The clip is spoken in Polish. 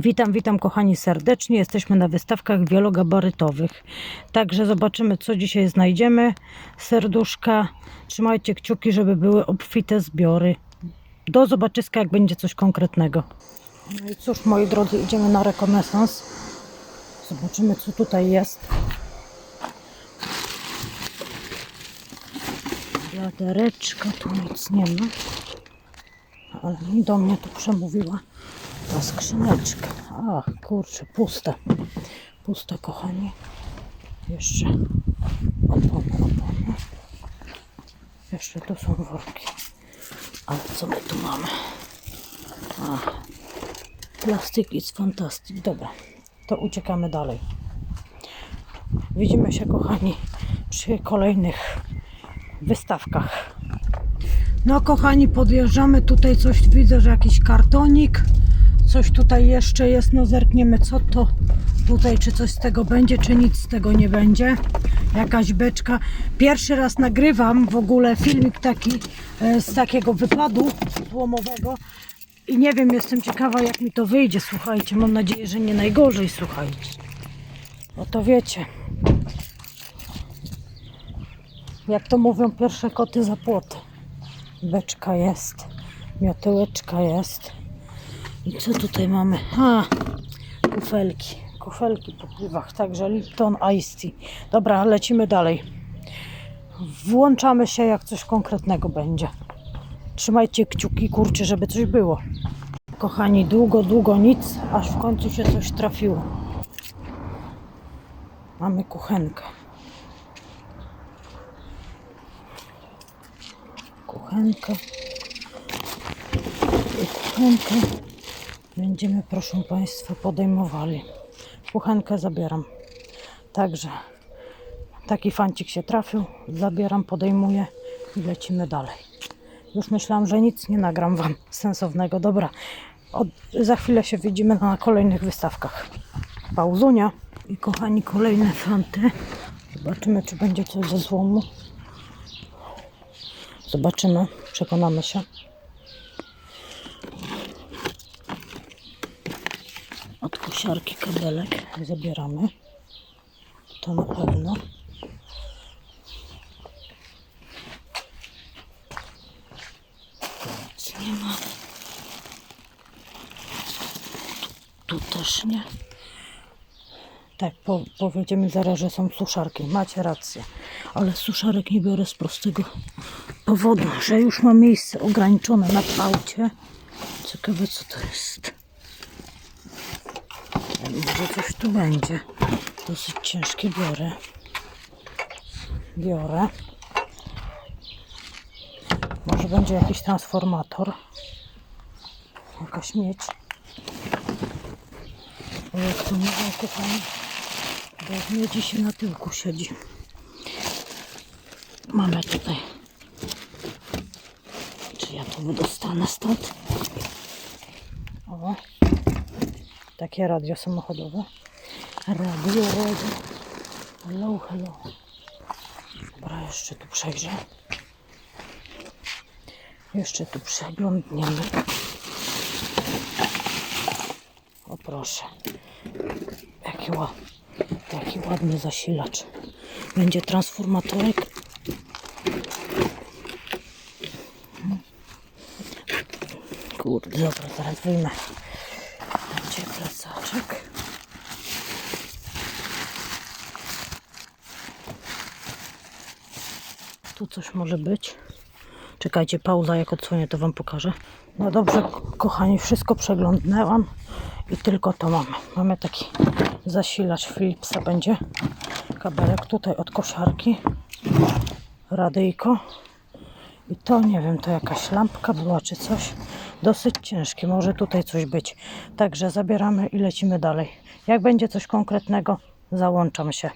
Witam, witam kochani serdecznie. Jesteśmy na wystawkach wielogabarytowych. Także zobaczymy, co dzisiaj znajdziemy. Serduszka. Trzymajcie kciuki, żeby były obfite zbiory. Do zobaczyska, jak będzie coś konkretnego. No i cóż, moi drodzy, idziemy na rekonesans. Zobaczymy, co tutaj jest. Wiadereczka, tu nic nie ma. Ale mi do mnie tu przemówiła ta skrzyneczka. Ach, kurczę, pusta. Pusta, kochani. Jeszcze opony, opony. Jeszcze tu są worki. Ale co my tu mamy? Ach, plastik is fantastic. Dobra, to uciekamy dalej. Widzimy się, kochani, przy kolejnych wystawkach. No kochani, podjeżdżamy tutaj coś, widzę, że jakiś kartonik, coś tutaj jeszcze jest, no zerkniemy co to tutaj, czy coś z tego będzie, czy nic z tego nie będzie. Jakaś beczka. Pierwszy raz nagrywam w ogóle filmik taki e, z takiego wypadu złomowego i nie wiem, jestem ciekawa jak mi to wyjdzie, słuchajcie, mam nadzieję, że nie najgorzej, słuchajcie. No to wiecie, jak to mówią pierwsze koty za płoty. Beczka jest, miotełeczka jest. I co tutaj mamy? A, kufelki. Kufelki po piwach, także Lipton Ice Tea. Dobra, lecimy dalej. Włączamy się, jak coś konkretnego będzie. Trzymajcie kciuki, kurczę, żeby coś było. Kochani, długo, długo nic, aż w końcu się coś trafiło. Mamy kuchenkę. kuchenkę i kuchenkę będziemy, proszę Państwa, podejmowali. Kuchenkę zabieram. Także taki fancik się trafił, zabieram, podejmuję i lecimy dalej. Już myślałam, że nic nie nagram Wam sensownego. Dobra, od, za chwilę się widzimy na kolejnych wystawkach. Pauzunia. I kochani, kolejne fanty. Zobaczymy, czy będzie coś ze złomu. Zobaczymy, przekonamy się. Od kosiarki kabelek zabieramy. To na pewno. Nic nie ma. Tu też nie. Tak, po, powiedziemy zaraz, że są suszarki. Macie rację. Ale suszarek nie biorę z prostego powodu, że już ma miejsce ograniczone na aucie. Ciekawe co to jest. Może coś tu będzie. Dosyć ciężkie biorę. Biorę. Może będzie jakiś transformator. Jakaś miedź. O, jak to mówią, kochani. Bo miedzi się na tyłku siedzi. Mamy tutaj. Czy ja to dostanę stąd? O. Takie radio samochodowe. Radio, radio. Hello, hello. Dobra, jeszcze tu przejrzę. Jeszcze tu przeglądniemy. O proszę. Jaki, ła, jaki ładny zasilacz. Będzie transformatorek. Kurde, dobra, zaraz wyjmę. Będzie plecaczek. Tu coś może być. Czekajcie, pauza, jak odsłonię, to Wam pokażę. No dobrze, ko- kochani, wszystko przeglądnęłam i tylko to mamy. Mamy taki zasilacz Philipsa będzie. Kabelek tutaj od kosiarki. Radyjko. I to nie wiem, to jakaś lampka była czy coś. Dosyć ciężkie, może tutaj coś być. Także zabieramy i lecimy dalej. Jak będzie coś konkretnego, załączam się.